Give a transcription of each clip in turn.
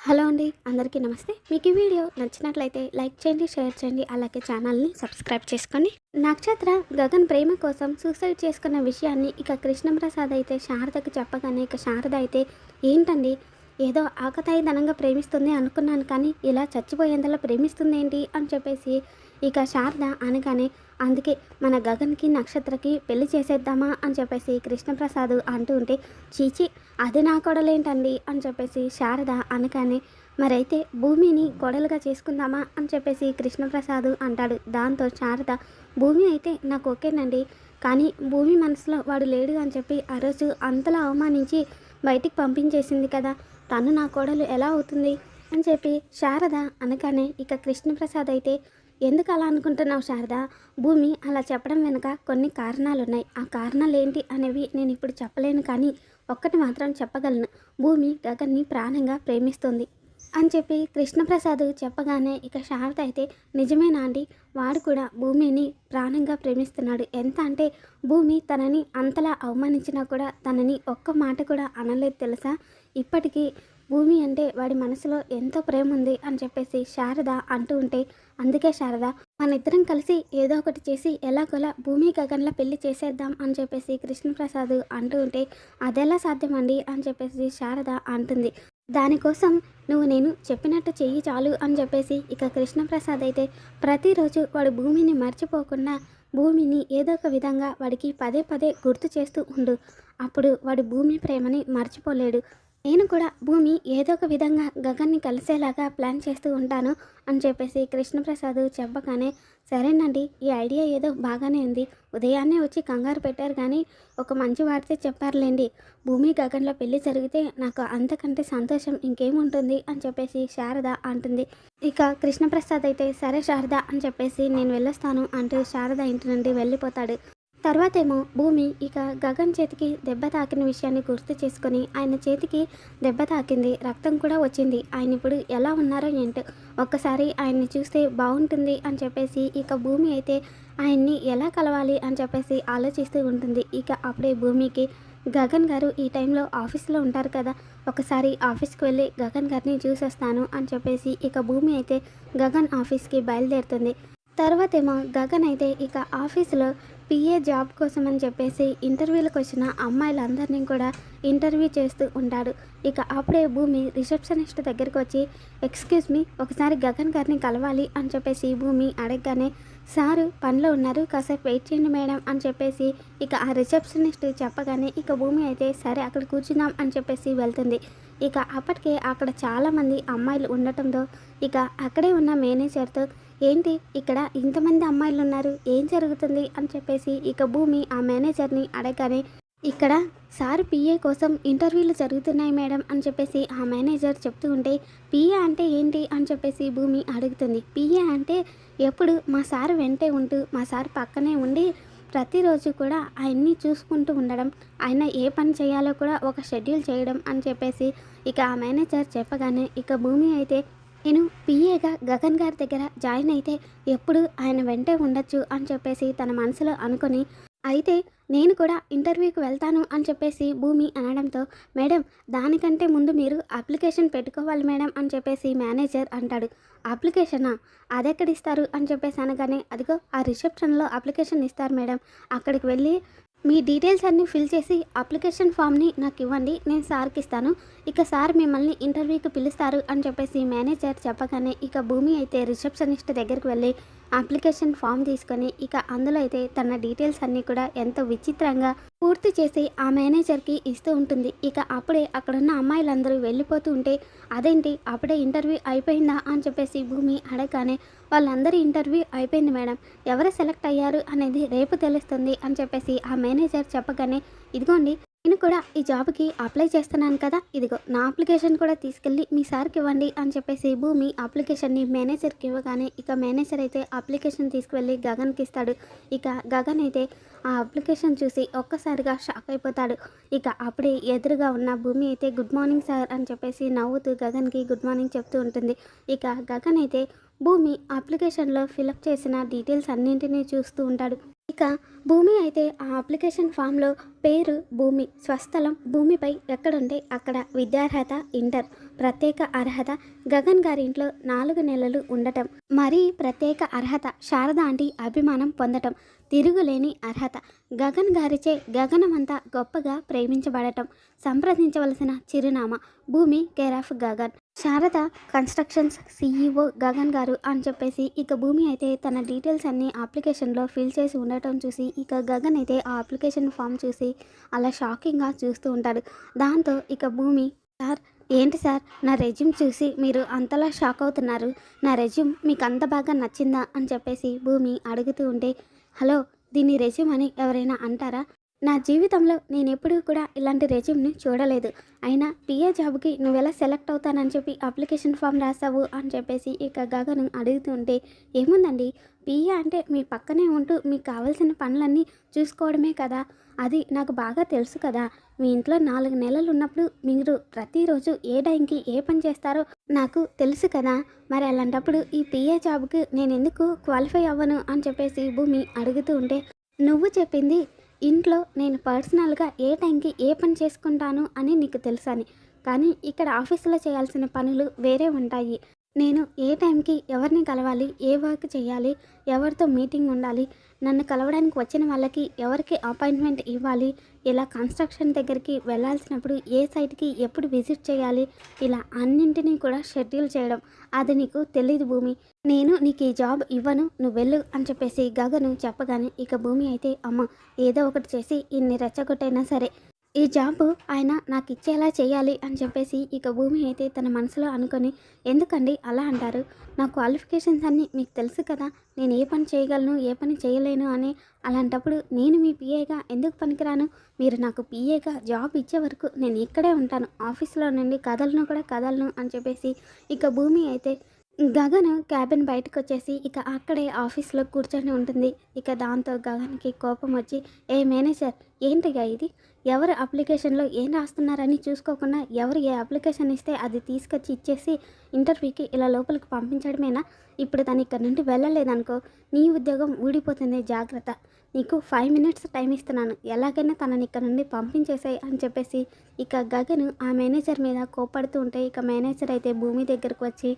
Hello అండి అందరికీ నమస్తే. మీకు ఈ వీడియో నచ్చినట్లయితే లైక్ చేయండి షేర్ చేయండి అలాగే ఛానల్ని సబ్స్క్రైబ్ చేసుకోండి నక్షత్ర గగన్ ప్రేమ కోసం సూసైడ్ చేసుకున్న విషయాన్ని ఇక కృష్ణప్రసాద్ అయితే శారదకు చెప్పగానే ఇక శారద అయితే ఏంటండి? ఏదో ఆకతాయిధనంగా ప్రేమిస్తుంది అనుకున్నాను కానీ ఇలా చచ్చిపోయేంతలా ప్రేమిస్తుంది ఏంటి అని చెప్పేసి ఇక శారద అనగానే అందుకే మన గగన్కి నక్షత్రకి పెళ్ళి చేసేద్దామా అని చెప్పేసి కృష్ణప్రసాద్ అంటూ ఉంటే చీచి అది నా కొడలేంటండి అని చెప్పేసి శారద అనగానే మరైతే భూమిని కొడలుగా చేసుకుందామా అని చెప్పేసి కృష్ణప్రసాద్ అంటాడు. దాంతో శారద భూమి అయితే నాకు ఓకేనండి కానీ భూమి మనసులో వాడు లేడు అని చెప్పి ఆ రోజు అంతలా అవమానించి బయటికి పంపించేసింది కదా తను నా కోడలు ఎలా అవుతుంది? అని చెప్పి శారద అనగానే ఇక కృష్ణప్రసాద్ అయితే ఎందుకు అలా అనుకుంటున్నావు శారద? భూమి అలా చెప్పడం వెనుక కొన్ని కారణాలు ఉన్నాయి ఆ కారణాలు ఏంటి అనేవి నేను ఇప్పుడు చెప్పలేను కానీ ఒక్కటి మాత్రం చెప్పగలను. భూమి గగన్ని ప్రాణంగా ప్రేమిస్తుంది. అని చెప్పి కృష్ణప్రసాద్ చెప్పగానే ఇక శారద అయితే నిజమేనా అండి వాడు కూడా భూమిని ప్రాణంగా ప్రేమిస్తున్నాడు. ఎంత అంటే భూమి తనని అంతలా అవమానించినా కూడా తనని ఒక్క మాట కూడా అనలేదు తెలుసా? ఇప్పటికీ భూమి అంటే వాడి మనసులో ఎంతో ప్రేమ ఉంది అని చెప్పేసి శారద అంటూ ఉంటే అందుకే శారద మన ఇద్దరం కలిసి ఏదో ఒకటి చేసి ఎలాగోలా భూమి గగన్ల పెళ్ళి చేసేద్దాం అని చెప్పేసి కృష్ణప్రసాద్ అంటూ ఉంటే అదెలా సాధ్యమండి అని చెప్పేసి శారద అంటుంది. దానికోసం నువ్వు నేను చెప్పినట్టు చెయ్యి చాలు అని చెప్పేసి ఇక కృష్ణప్రసాద్ అయితే ప్రతిరోజు వాడు భూమిని మర్చిపోకుండా భూమిని ఏదో ఒక విధంగా వాడికి పదే పదే గుర్తు చేస్తూ ఉండు. అప్పుడు వాడి భూమి ప్రేమని మర్చిపోలేడు. నేను కూడా భూమి ఏదో ఒక విధంగా గగన్ని కలిసేలాగా ప్లాన్ చేస్తూ ఉంటాను అని చెప్పేసి కృష్ణప్రసాద్ చెప్పగానే సరేనండి ఈ ఐడియా ఏదో బాగానే ఉంది. ఉదయాన్నే వచ్చి కంగారు పెట్టారు కానీ ఒక మంచి వార్త చెప్పారులేండి. భూమి గగన్లో పెళ్ళి జరిగితే నాకు అంతకంటే సంతోషం ఇంకేముంటుంది? అని చెప్పేసి శారద అంటుంది. ఇక కృష్ణప్రసాద్ అయితే సరే శారద అని చెప్పేసి నేను వెళ్ళొస్తాను అంటూ శారద ఇంటి నుండి వెళ్ళిపోతాడు. తర్వాతేమో భూమి ఇక గగన్ చేతికి దెబ్బ తాకిన విషయాన్ని గుర్తు చేసుకొని ఆయన చేతికి దెబ్బ తాకింది. రక్తం కూడా వచ్చింది. ఆయన ఇప్పుడు ఎలా ఉన్నారో ఏంటో ఒక్కసారి ఆయన్ని చూస్తే బాగుంటుంది అని చెప్పేసి ఇక భూమి అయితే ఆయన్ని ఎలా కలవాలి అని చెప్పేసి ఆలోచిస్తూ ఉంటుంది. ఇక అప్పుడే భూమికి గగన్ గారు ఈ టైంలో ఆఫీస్లో ఉంటారు కదా ఒకసారి ఆఫీస్కి వెళ్ళి గగన్ గారిని చూసొస్తాను అని చెప్పేసి ఇక భూమి అయితే గగన్ ఆఫీస్కి బయలుదేరుతుంది. తర్వాతేమో గగన్ అయితే ఇక ఆఫీసులో పిఏ జాబ్ కోసం అని చెప్పేసి ఇంటర్వ్యూలకు వచ్చిన అమ్మాయిలందరినీ కూడా ఇంటర్వ్యూ చేస్తూ ఉంటాడు. ఇక అప్పుడే భూమి రిసెప్షనిస్ట్ దగ్గరికి వచ్చి ఎక్స్క్యూజ్ మీ ఒకసారి గగన్ గారిని కలవాలి అని చెప్పేసి భూమి అడగగానే సారు పనిలో ఉన్నారు కాసేపు వెయిట్ చేయండి మేడం అని చెప్పేసి ఇక ఆ రిసెప్షనిస్ట్ చెప్పగానే ఇక భూమి అయితే సరే అక్కడ కూర్చుందాం అని చెప్పేసి వెళ్తుంది. ఇక అప్పటికే అక్కడ చాలామంది అమ్మాయిలు ఉండటంతో ఇక అక్కడే ఉన్న మేనేజర్తో ఏంటి ఇక్కడ ఇంతమంది అమ్మాయిలు ఉన్నారు ఏం జరుగుతుంది? అని చెప్పేసి ఇక భూమి ఆ మేనేజర్ని అడగగానే ఇక్కడ సార్ పిఏ కోసం ఇంటర్వ్యూలు జరుగుతున్నాయి మేడం అని చెప్పేసి ఆ మేనేజర్ చెప్తూ ఉంటే పిఏ అంటే ఏంటి? అని చెప్పేసి భూమి అడుగుతుంది. పిఏ అంటే ఎప్పుడు మా సార్ వెంటే ఉంటూ మా సార్ పక్కనే ఉండి ప్రతిరోజు కూడా ఆయన్ని చూసుకుంటూ ఉండడం ఆయన ఏ పని చేయాలో కూడా ఒక షెడ్యూల్ చేయడం అని చెప్పేసి ఇక ఆ మేనేజర్ చెప్పగానే ఇక భూమి అయితే నేను పిఏగా గగన్ గారి దగ్గర జాయిన్ అయితే ఎప్పుడు ఆయన వెంటే ఉండొచ్చు అని చెప్పేసి తన మనసులో అనుకొని అయితే నేను కూడా ఇంటర్వ్యూకి వెళ్తాను అని చెప్పేసి భూమి అనడంతో మేడం దానికంటే ముందు మీరు అప్లికేషన్ పెట్టుకోవాలి మేడం అని చెప్పేసి మేనేజర్ అంటాడు. అప్లికేషనా? అదెక్కడ ఇస్తారు? అని చెప్పేసి అనగానే అదిగో ఆ రిసెప్షన్లో అప్లికేషన్ ఇస్తారు మేడం. అక్కడికి వెళ్ళి మీ డీటెయిల్స్ అన్నీ ఫిల్ చేసి అప్లికేషన్ ఫామ్ని నాకు ఇవ్వండి నేను సార్కి ఇస్తాను. ఇక సార్ మిమ్మల్ని ఇంటర్వ్యూకి పిలుస్తారు అని చెప్పేసి మేనేజర్ చెప్పగానే ఇక భూమి అయితే రిసెప్షనిస్ట్ దగ్గరికి వెళ్ళి అప్లికేషన్ ఫామ్ తీసుకొని ఇక అందులో అయితే తన డీటెయిల్స్ అన్నీ కూడా ఎంతో విచిత్రంగా పూర్తి చేసి ఆ మేనేజర్కి ఇస్తూ ఉంటుంది. ఇక అప్పుడే అక్కడున్న అమ్మాయిలందరూ వెళ్ళిపోతూ ఉంటే అదేంటి? అప్పుడే ఇంటర్వ్యూ అయిపోయిందా? అని చెప్పేసి భూమి అడగగానే వాళ్ళందరి ఇంటర్వ్యూ అయిపోయింది మేడం. ఎవరు సెలెక్ట్ అయ్యారు అనేది రేపు తెలుస్తుంది అని చెప్పేసి ఆ మేనేజర్ చెప్పగానే ఇదిగోండి నేను కూడా ఈ జాబ్కి అప్లై చేస్తున్నాను కదా ఇదిగో నా అప్లికేషన్ కూడా తీసుకెళ్ళి మీ సార్కి ఇవ్వండి అని చెప్పేసి భూమి అప్లికేషన్ని మేనేజర్కి ఇవ్వగానే ఇక మేనేజర్ అయితే అప్లికేషన్ తీసుకువెళ్ళి గగన్కి ఇస్తాడు. ఇక గగన్ అయితే ఆ అప్లికేషన్ చూసి ఒక్కసారిగా షాక్ అయిపోతాడు. ఇక అప్పుడే ఎదురుగా ఉన్న భూమి అయితే గుడ్ మార్నింగ్ సార్ అని చెప్పేసి నవ్వుతూ గగన్కి గుడ్ మార్నింగ్ చెప్తూ ఉంటుంది. ఇక గగన్ అయితే భూమి అప్లికేషన్లో ఫిలప్ చేసిన డీటెయిల్స్ అన్నింటినీ చూస్తూ ఉంటాడు. ఇక భూమి అయితే ఆ అప్లికేషన్ ఫామ్లో పేరు భూమి స్వస్థలం భూమిపై ఎక్కడుంటే అక్కడ విద్యార్హత ఇంటర్ ప్రత్యేక అర్హత గగన్ గారి ఇంట్లో నాలుగు నెలలు ఉండటం మరీ ప్రత్యేక అర్హత శారద అంటి అభిమానం పొందటం తిరుగులేని అర్హత గగన్ గారిచే గగనమంతా గొప్పగా ప్రేమించబడటం సంప్రదించవలసిన చిరునామా Bhoomi care of Gagan. Sharada constructions CEO Gagan garu అని చెప్పేసి ఇక భూమి అయితే తన డీటెయిల్స్ అన్ని అప్లికేషన్లో ఫిల్ చేసి ఉండటం చూసి ఇక గగన్ అయితే ఆ అప్లికేషన్ ఫామ్ చూసి అలా షాకింగ్గా చూస్తూ ఉంటాడు. దాంతో ఇక భూమి సార్ ఏంటి సార్? నా రెజ్యూమ్ చూసి మీరు అంతలా షాక్ అవుతున్నారు. నా రెజ్యూమ్ మీకు అంత బాగా నచ్చిందా? అని చెప్పేసి భూమి అడుగుతూ ఉంటే హలో దీన్ని రెజ్యూమ్ అని ఎవరైనా అంటారా? నా జీవితంలో నేను ఎప్పుడూ కూడా ఇలాంటి రెజ్యూమ్ని చూడలేదు. అయినా పిఏ జాబ్కి నువ్వు ఎలా సెలెక్ట్ అవుతానని చెప్పి అప్లికేషన్ ఫామ్ రాసావు అని చెప్పేసి ఇక గగను అడుగుతుంటే ఏముందండి? పిఏ అంటే మీ పక్కనే ఉంటూ మీకు కావాల్సిన పనులన్నీ చూసుకోవడమే కదా? అది నాకు బాగా తెలుసు కదా. మీ ఇంట్లో నాలుగు నెలలు ఉన్నప్పుడు మీరు ప్రతిరోజు ఏ టైంకి ఏ పని చేస్తారో నాకు తెలుసు కదా. మరి అలాంటప్పుడు ఈ పిఏ జాబ్కి నేను ఎందుకు క్వాలిఫై అవ్వను? అని చెప్పేసి భూమి అడుగుతూ ఉంటే నువ్వు చెప్పింది ఇంట్లో నేను పర్సనల్గా ఏ టైంకి ఏ పని చేసుకుంటాను అని నీకు తెలుసని. కానీ ఇక్కడ ఆఫీసులో చేయాల్సిన పనులు వేరే ఉంటాయి. నేను ఏ టైంకి ఎవరిని కలవాలి ఏ వర్క్ చేయాలి ఎవరితో మీటింగ్ ఉండాలి నన్ను కలవడానికి వచ్చిన వాళ్ళకి ఎవరికి అపాయింట్మెంట్ ఇవ్వాలి ఇలా కన్స్ట్రక్షన్ దగ్గరికి వెళ్ళాల్సినప్పుడు ఏ సైట్కి ఎప్పుడు విజిట్ చేయాలి ఇలా అన్నింటినీ కూడా షెడ్యూల్ చేయడం అది నీకు తెలియదు భూమి. నేను నీకు ఈ జాబ్ ఇవ్వను నువ్వు వెళ్ళు అని చెప్పేసి గగను చెప్పగానే ఇక భూమి అయితే అమ్మ ఏదో ఒకటి చేసి ఇన్ని రెచ్చగొట్టైనా సరే ఈ జాబ్ ఆయన నాకు ఇచ్చేలా చేయాలి అని చెప్పేసి ఇక భూమి అయితే తన మనసులో అనుకొని ఎందుకండి అలా అంటారు? నా క్వాలిఫికేషన్స్ అన్నీ మీకు తెలుసు కదా నేను ఏ పని చేయగలను ఏ పని చేయలేను అని అలాంటప్పుడు నేను మీ పిఏగా ఎందుకు పనికిరాను? మీరు నాకు పిఏగా జాబ్ ఇచ్చే వరకు నేను ఇక్కడే ఉంటాను ఆఫీస్లో నుండి కదలను కూడా కదలను అని చెప్పేసి ఇక భూమి అయితే గగన్ క్యాబిన్ బయటకు వచ్చేసి ఇక అక్కడే ఆఫీస్లో కూర్చొని ఉంటుంది. ఇక దాంతో గగన్కి కోపం వచ్చి ఏ మేనేజర్ ఏంటిగా ఇది? ఎవరు అప్లికేషన్లో ఏం రాస్తున్నారని చూసుకోకుండా ఎవరు ఏ అప్లికేషన్ ఇస్తే అది తీసుకొచ్చి ఇచ్చేసి ఇంటర్వ్యూకి ఇలా లోపలికి పంపించడమేనా? ఇప్పుడు తను ఇక్కడ నుండి వెళ్ళలేదనుకో నీ ఉద్యోగం ఊడిపోతుంది జాగ్రత్త. నీకు ఫైవ్ మినిట్స్ టైం ఇస్తున్నాను. ఎలాగైనా తనని ఇక్కడ నుండి పంపించేసాయి అని చెప్పేసి ఇక గగన్ ఆ మేనేజర్ మీద కోపడుతూ ఉంటే ఇక మేనేజర్ అయితే భూమి దగ్గరకు వచ్చి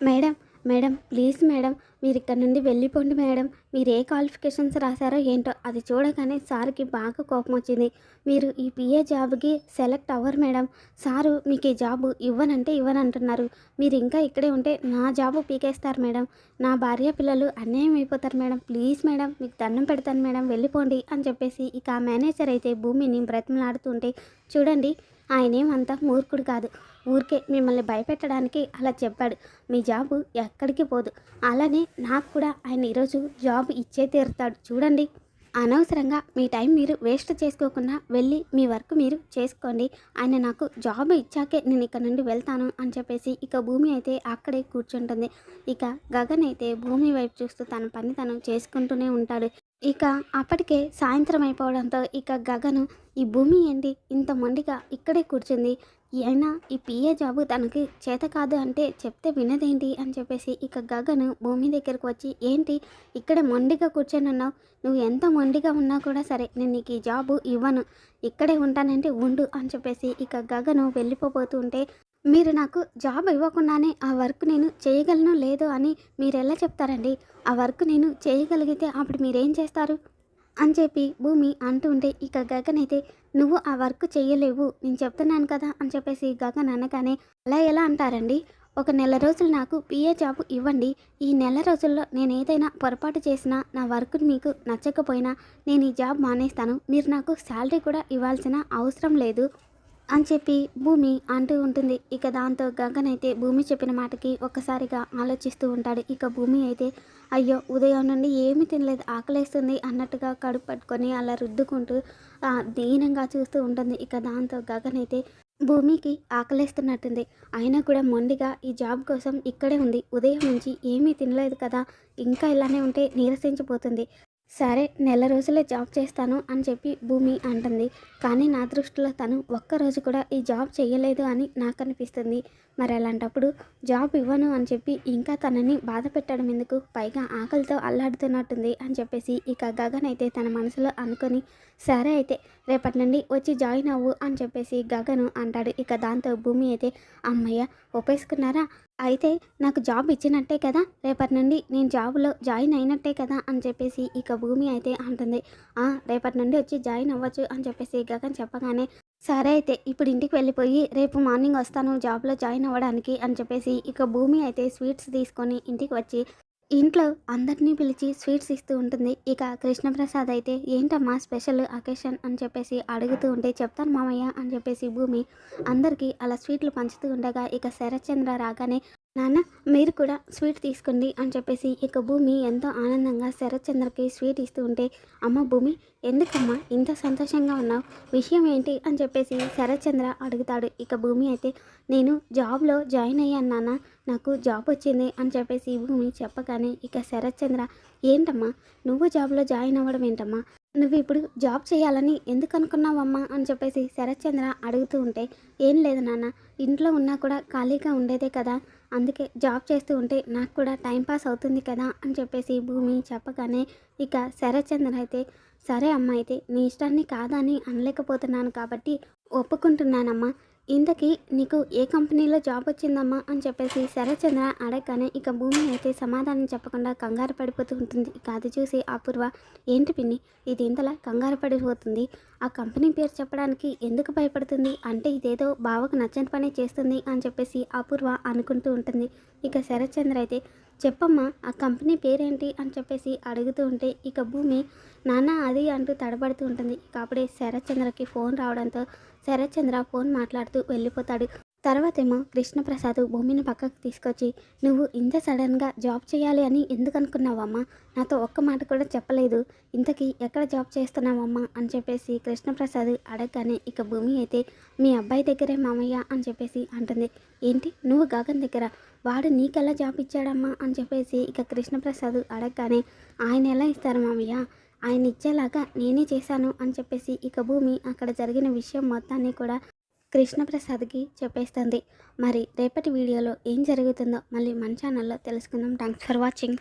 మేడం మేడం ప్లీజ్ మేడం మీరు ఇక్కడ నుండి వెళ్ళిపోండి మేడం. మీరు ఏ క్వాలిఫికేషన్స్ రాశారో ఏంటో అది చూడగానే సార్కి బాగా కోపం వచ్చింది. మీరు ఈ పిఏ జాబ్కి సెలెక్ట్ అవ్వరు మేడం. సారు మీకు ఈ జాబు ఇవ్వనంటే ఇవ్వనంటున్నారు. మీరు ఇంకా ఇక్కడే ఉంటే నా జాబు పీకేస్తారు మేడం. నా భార్య పిల్లలు అన్యాయం అయిపోతారు మేడం. ప్లీజ్ మేడం మీకు దండం పెడతాను మేడం. వెళ్ళిపోండి అని చెప్పేసి ఇక ఆ మేనేజర్ అయితే భూమిని బ్రతిమలాడుతుంటే చూడండి ఆయనేం మూర్ఖుడు కాదు. ఊరికే మిమ్మల్ని భయపెట్టడానికి అలా చెప్పాడు. మీ జాబు ఎక్కడికి పోదు. అలానే నాకు కూడా ఆయన ఈరోజు జాబ్ ఇచ్చే తీరుతాడు. చూడండి. అనవసరంగా మీ టైం మీరు వేస్ట్ చేసుకోకుండా వెళ్ళి మీ వర్క్ మీరు చేసుకోండి. ఆయన నాకు జాబ్ ఇచ్చాకే నేను ఇక్కడ నుండి వెళ్తాను అని చెప్పేసి ఇక భూమి అయితే అక్కడే కూర్చుంటుంది. ఇక గగన్ అయితే భూమి వైపు చూస్తూ తన పని తను చేసుకుంటూనే ఉంటాడు. ఇక అప్పటికే సాయంత్రం అయిపోవడంతో ఇక గగను ఈ భూమి ఏంటి? ఇంత మొండిగా ఇక్కడే కూర్చుంది. అయినా ఈ పిఏ జాబు తనకి చేత కాదు అంటే చెప్తే వినదేంటి అని చెప్పేసి ఇక గగను భూమి దగ్గరకు వచ్చి ఏంటి? ఇక్కడే మొండిగా కూర్చొని ఉన్నావు నువ్వు ఎంత మొండిగా ఉన్నా కూడా సరే నేను నీకు ఈ జాబు ఇవ్వను. ఇక్కడే ఉంటానంటే ఉండు అని చెప్పేసి ఇక గగను వెళ్ళిపోబోతుంటే ఉంటే మీరు నాకు జాబ్ ఇవ్వకుండానే ఆ వర్క్ నేను చేయగలను లేదో అని మీరు ఎలా చెప్తారండి? ఆ వర్క్ నేను చేయగలిగితే అప్పుడు మీరేం చేస్తారు? అని చెప్పి భూమి అంటూ ఉంటే ఇక గగన్ అయితే నువ్వు ఆ వర్క్ చేయలేవు నేను చెప్తున్నాను కదా అని చెప్పేసి గగన్ అనగానే అలా ఎలా అంటారండి? ఒక నెల రోజులు నాకు పిఏ జాబ్ ఇవ్వండి. ఈ నెల రోజుల్లో నేను ఏదైనా పొరపాటు చేసినా నా వర్క్ మీకు నచ్చకపోయినా నేను ఈ జాబ్ మానేస్తాను. మీరు నాకు శాలరీ కూడా ఇవ్వాల్సిన అవసరం లేదు. అని చెప్పి భూమి అంటూ ఉంటుంది. ఇక దాంతో గగనైతే భూమి చెప్పిన మాటకి ఒక్కసారిగా ఆలోచిస్తూ ఉంటాడు. ఇక భూమి అయితే అయ్యో ఉదయం నుండి ఏమి తినలేదు ఆకలేస్తుంది అన్నట్టుగా కడుపు పట్టుకొని అలా రుద్దుకుంటూ దీనంగా చూస్తూ ఉంటుంది. ఇక దాంతో గగన్ అయితే భూమికి ఆకలేస్తున్నట్టుంది. అయినా కూడా మొండిగా ఈ జాబ్ కోసం ఇక్కడే ఉంది. ఉదయం నుంచి ఏమీ తినలేదు కదా. ఇంకా ఇలానే ఉంటే నీరసించిపోతుంది. సరే నెల రోజులే జాబ్ చేస్తాను అని చెప్పి భూమి అంటుంది. కానీ నా దృష్టిలో తను ఒక్కరోజు కూడా ఈ జాబ్ చేయలేదు అని నాకు అనిపిస్తుంది మరి అలాంటప్పుడు జాబ్ ఇవ్వను అని చెప్పి ఇంకా తనని బాధ పెట్టడం ఎందుకు? పైగా ఆకలితో అల్లాడుతున్నట్టుంది అని చెప్పేసి ఇక గగన్ అయితే తన మనసులో అనుకొని సరే అయితే రేపటి నుండి వచ్చి జాయిన్ అవ్వు అని చెప్పేసి గగను అంటాడు. ఇక దాంతో భూమి అయితే అమ్మయ్య ఒప్పేసుకున్నారా? అయితే నాకు జాబ్ ఇచ్చినట్టే కదా రేపటి నుండి నేను జాబ్లో జాయిన్ అయినట్టే కదా అని చెప్పేసి ఇక భూమి అయితే అంటుంది. రేపటి నుండి వచ్చి జాయిన్ అవ్వచ్చు అని చెప్పేసి గగన్ చెప్పగానే సరే అయితే ఇప్పుడు ఇంటికి వెళ్ళిపోయి రేపు మార్నింగ్ వస్తాను జాబ్లో జాయిన్ అవ్వడానికి అని చెప్పేసి ఇక భూమి అయితే స్వీట్స్ తీసుకొని ఇంటికి వచ్చి ఇంట్లో అందరినీ పిలిచి స్వీట్స్ ఇస్తూ ఉంటుంది. ఇక కృష్ణప్రసాద్ అయితే ఏంటమ్మా స్పెషల్ అకేషన్? అని చెప్పేసి అడుగుతూ ఉంటే చెప్తాను మామయ్య అని చెప్పేసి భూమి అందరికీ అలా స్వీట్లు పంచుతూ ఉండగా ఇక శరత్చంద్ర రాగానే నాన్న మీరు కూడా స్వీట్ తీసుకోండి అని చెప్పేసి ఇక భూమి ఎంతో ఆనందంగా శరత్చంద్రకి స్వీట్ ఇస్తూ ఉంటే అమ్మ భూమి ఎందుకమ్మా ఇంత సంతోషంగా ఉన్నావు? విషయం ఏంటి? అని చెప్పేసి శరత్చంద్ర అడుగుతాడు. ఇక భూమి అయితే నేను జాబ్లో జాయిన్ అయ్యాను నాన్న నాకు జాబ్ వచ్చింది అని చెప్పేసి భూమి చెప్పగానే ఇక శరత్చంద్ర ఏంటమ్మా? నువ్వు జాబ్లో జాయిన్ అవ్వడం ఏంటమ్మా? నువ్వు ఇప్పుడు జాబ్ చేయాలని ఎందుకు అనుకున్నావమ్మా అని చెప్పేసి శరత్చంద్ర అడుగుతూ ఉంటే ఏం లేదు నాన్న ఇంట్లో ఉన్నా కూడా ఖాళీగా ఉండేదే కదా అందుకే జాబ్ చేస్తూ ఉంటే నాకు కూడా టైంపాస్ అవుతుంది కదా అని చెప్పేసి భూమి చెప్పగానే ఇక శరత్చంద్ర అయితే సరే అమ్మ అయితే నీ ఇష్టాన్ని కాదని అనలేకపోతున్నాను కాబట్టి ఒప్పుకుంటున్నానమ్మా. ఇంతకీ నీకు ఏ కంపెనీలో జాబ్ వచ్చిందమ్మా అని చెప్పేసి శరత్చంద్ర అడగగానే ఇక భూమి అయితే సమాధానం చెప్పకుండా కంగారు పడిపోతూ ఉంటుంది. ఇక అది చూసి అపూర్వ ఏంటి పిన్ని? ఇది ఇంతలా కంగారు పడిపోతుంది. ఆ కంపెనీ పేరు చెప్పడానికి ఎందుకు భయపడుతుంది? అంటే ఇదేదో బావకు నచ్చని పని చేస్తుంది అని చెప్పేసి అపూర్వ అనుకుంటూ ఉంటుంది. ఇక శరత్చంద్ర అయితే చెప్పమ్మా ఆ కంపెనీ పేరేంటి అని చెప్పేసి అడుగుతూ ఉంటే ఇక భూమి నాన్న అది అంటూ తడబడుతూ ఉంటుంది. ఇక అప్పుడే శరత్చంద్రకి ఫోన్ రావడంతో శరత్చంద్ర ఫోన్ మాట్లాడుతూ వెళ్ళిపోతాడు. తర్వాతేమో కృష్ణప్రసాద్ భూమిని పక్కకు తీసుకొచ్చి నువ్వు ఇంత సడన్గా జాబ్ చేయాలి అని ఎందుకు అనుకున్నావమ్మా నాతో ఒక్క మాట కూడా చెప్పలేదు. ఇంతకీ ఎక్కడ జాబ్ చేస్తున్నావమ్మా? అని చెప్పేసి కృష్ణప్రసాద్ అడగగానే ఇక భూమి అయితే మీ అబ్బాయి దగ్గరే మామయ్య అని చెప్పేసి అంటుంది. ఏంటి? నువ్వు గగన్ దగ్గర? వాడు నీకెలా జాబ్ ఇచ్చాడమ్మా? అని చెప్పేసి ఇక కృష్ణప్రసాద్ అడగగానే ఆయన ఎలా ఇస్తారు మామయ్య? ఆయన ఇచ్చేలాగా నేనే చేశాను అని చెప్పేసి ఇక భూమి అక్కడ జరిగిన విషయం మొత్తాన్ని కూడా కృష్ణప్రసాద్కి చెప్పేస్తుంది. మరి రేపటి వీడియోలో ఏం జరుగుతుందో మళ్ళీ మన ఛానల్లో తెలుసుకుందాం. Thanks for watching